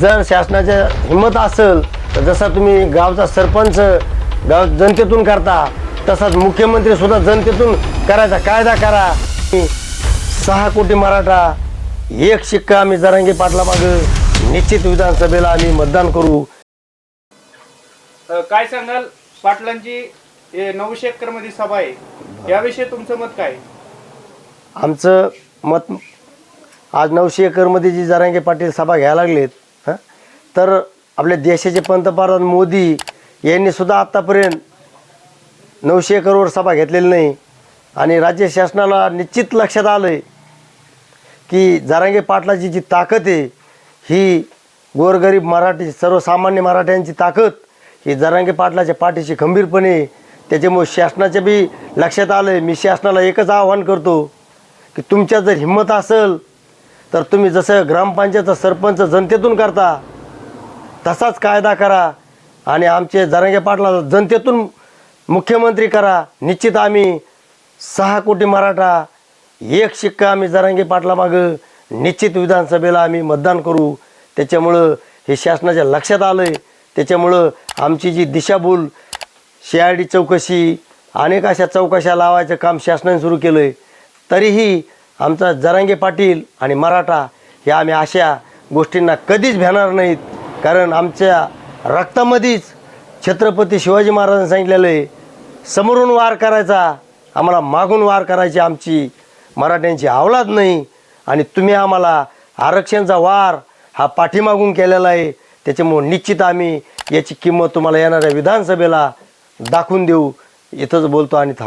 जर शासनाच्या हिंमत असेल तर जसा तुम्ही गावचा सरपंच गाव जनतेतून करता तसाच मुख्यमंत्री सुद्धा जनतेतून करायचा कायदा करा. सहा कोटी मराठा एक शिक्का आम्ही जरांगे पाटला माग निश्चित विधानसभेला आम्ही मतदान करू. काय सांगाल? पाटलांची नऊशे एकरमध्ये सभा आहे. याविषयी तुमचं मत काय? आमचं मत आज नऊशे एकरमध्ये जी जरांगे पाटील सभा घ्यायला लागलेत तर आपल्या देशाचे पंतप्रधान मोदी यांनी सुद्धा आत्तापर्यंत नऊशे करोड सभा घेतलेली नाही. आणि राज्य शासनाला निश्चित लक्षात आलं आहे की जरांगे पाटलाची जी ताकद आहे ही गोरगरीब मराठी सर्वसामान्य मराठ्यांची ताकद ही जरांगे पाटलाच्या पाठीशी खंबीरपणे त्याच्यामुळे शासनाच्या बी लक्षात आलं आहे मी शासनाला एकच आवाहन करतो की तुमच्या जर हिंमत असेल तर तुम्ही जसं ग्रामपंचायत सरपंच जनतेतून करता तसाच कायदा करा आणि आमचे जरांगे पाटला जनतेतून मुख्यमंत्री करा. निश्चित आम्ही सहा कोटी मराठा एक शिक्का आम्ही जरांगे पाटला मागं निश्चित विधानसभेला आम्ही मतदान करू. त्याच्यामुळं हे शासनाच्या लक्षात आलं आहे त्याच्यामुळं आमची जी दिशाभूल सी आय डी चौकशी अनेक अशा चौकशा लावायचं काम शासनाने सुरू केलं आहे तरीही आमचा जरांगे पाटील आणि मराठा हे आम्ही अशा गोष्टींना कधीच भेणार नाहीत. कारण आमच्या रक्तामध्येच छत्रपती शिवाजी महाराजांनी सांगितलेलं आहे समोरून वार करायचा आम्हाला मागून वार करायची आमची मराठ्यांची आवलाद नाही आणि तुम्ही आम्हाला आरक्षणचा वार हा पाठीमागून केलेला आहे. त्याच्यामुळे निश्चित आम्ही याची किंमत तुम्हाला येणाऱ्या विधानसभेला दाखवून देऊ. इथंच बोलतो आणि थांब